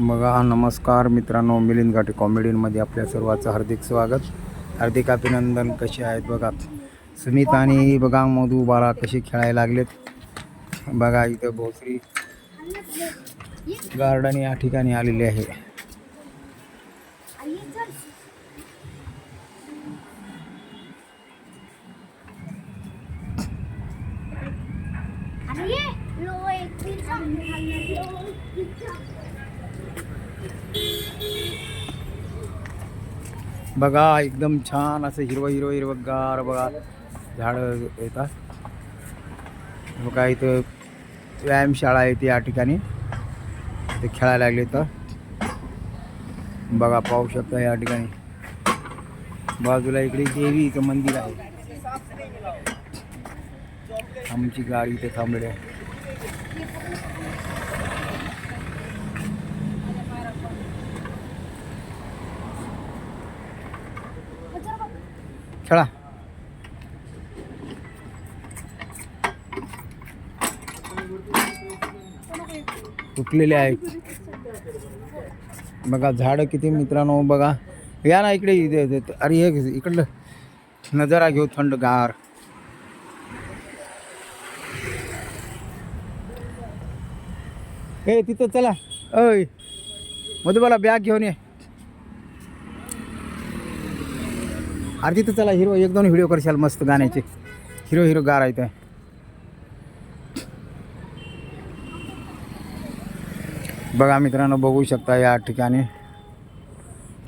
बघा नमस्कार मित्रांनो मिलिंद घाटे कॉमेडीमध्ये आपल्या सर्वांचं हार्दिक स्वागत. हार्दिक अभिनंदन. कसे आहेत बघा? सुमित आणि बघा मधू बाळा कसे खेळायला लागलेत. बघा इथं भोसरी गार्डन या ठिकाणी आलेले आहे. बघा एकदम छान असं हिरवं हिरवं हिरवगार बघा झाडं येतात. बघा इथं व्यायामशाळा आहे ती या ठिकाणी. ते खेळायला लागले तर बघा पाहू शकता या ठिकाणी. बाजूला इकडे देवीचं मंदिर आहे. आमची गाडी इथे थांबलेली आहे. खेळा. तुटलेले आहेत बघा झाडं किती मित्रांनो बघा. या ना इकडे इथे- अरे हे इकडलं. नजारा घेऊ थंडगार हे तिथं चला. अय मधुबाला बॅग घेऊन ये. अरे तिथं चला हिरो एक दोन व्हिडिओ करशाल मस्त गाण्याचे. हिरो हिरो गार आहे बघा मित्रांनो बघू शकता या ठिकाणी.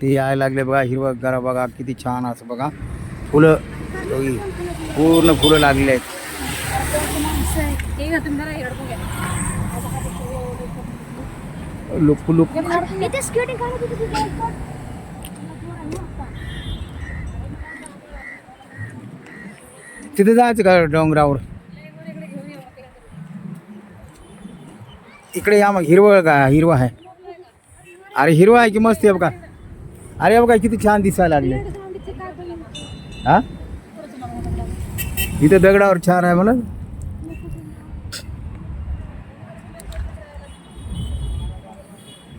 ते यायला लागले बघा हिरवं गारा बघा किती छान असं बघा. फुलं पूर्ण फुलं लागलेली आहेत. Look look. तिथे जायचं का डोंगरावर? इकडे या मग हिरवळ का? हिरवं आहे. अरे हिरवं आहे की मस्त आहे बघा. अरे बघा किती छान दिसायला लागले. हा? इथं दगडावर छान आहे मला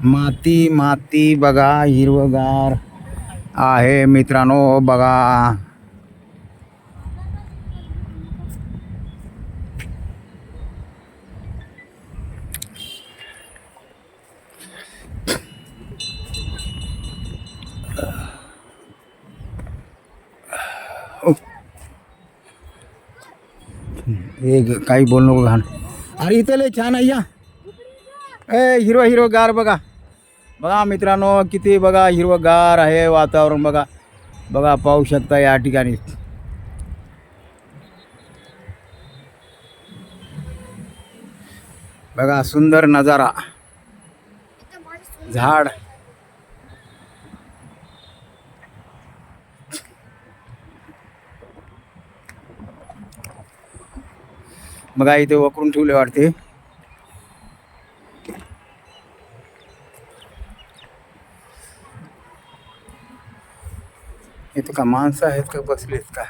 माती माती बघा हिरवगार आहे मित्रांनो बघा. हे ग- काही बोल नको घाण. अरे इथं लय छान आहे या. ए हिरवा हिरवं गार बघा. बघा मित्रांनो किती बघा हिरवं गार आहे वातावरण बघा. बघा पाहू शकता या ठिकाणी. बघा सुंदर नजारा. झाड. बघा इथे वकरून ठेवले वाटते. इथे का माणसं आहेत का बसलेत का?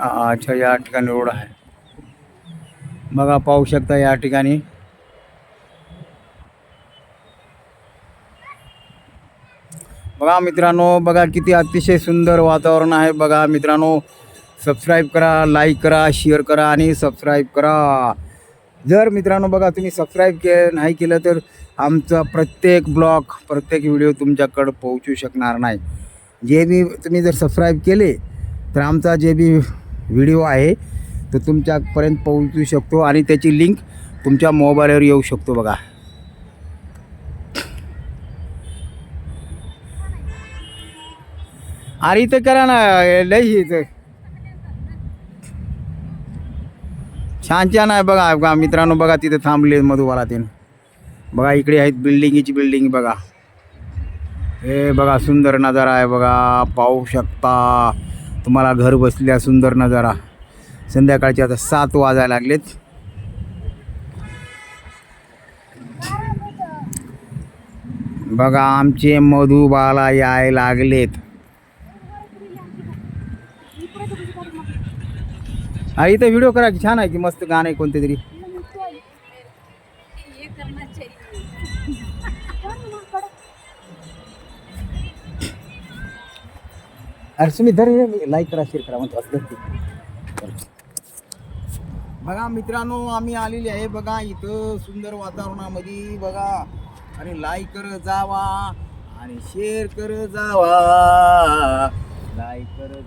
अच्छा या ठिकाणी रोड आहे. बघा पाहू शकता या ठिकाणी. बघा मित्रांनो बघा किती अतिशय सुंदर वातावरण आहे. बघा मित्रांनो सबस्क्राईब करा लाईक करा शेअर करा आणि सबस्क्राईब करा. जर मित्रांनो बघा तुम्ही सबस्क्राईब के नाही केलं तर आमचा प्रत्येक ब्लॉग प्रत्येक व्हिडिओ तुमच्याकडं पोहोचू शकणार नाही. जे बी तुम्ही जर सबस्क्राईब केले तर आमचा जे बी व्हिडिओ आहे तो तुमच्यापर्यंत पोहोचू शकतो आणि त्याची लिंक तुमच्या मोबाईलवर येऊ शकतो बघा. अरे इथं करा ना लई इथं. छान छान आहे बघा बघा मित्रांनो बघा तिथे थांबले मधुबाला तीन. बघा इकडे आहेत बिल्डिंगची बिल्डिंग बघा. हे बघा सुंदर नजारा आहे बघा पाहू शकता. तुम्हाला घर बसल्या सुंदर नजारा. संध्याकाळचे आता सात वाजायला लागलेत. बघा आमचे मधुबाला याय लागलेत. हा इथं व्हिडिओ करा की छान आहे की मस्त गाणं आहे कोणते तरी. अरे तुम्ही धर लाईक करा शेअर करा म्हणतो असं बघा मित्रांनो आम्ही आलेले आहे बघा इथं सुंदर वातावरणामध्ये बघा. आणि लाईक कर जावा आणि शेअर कर जावा. लाईक कर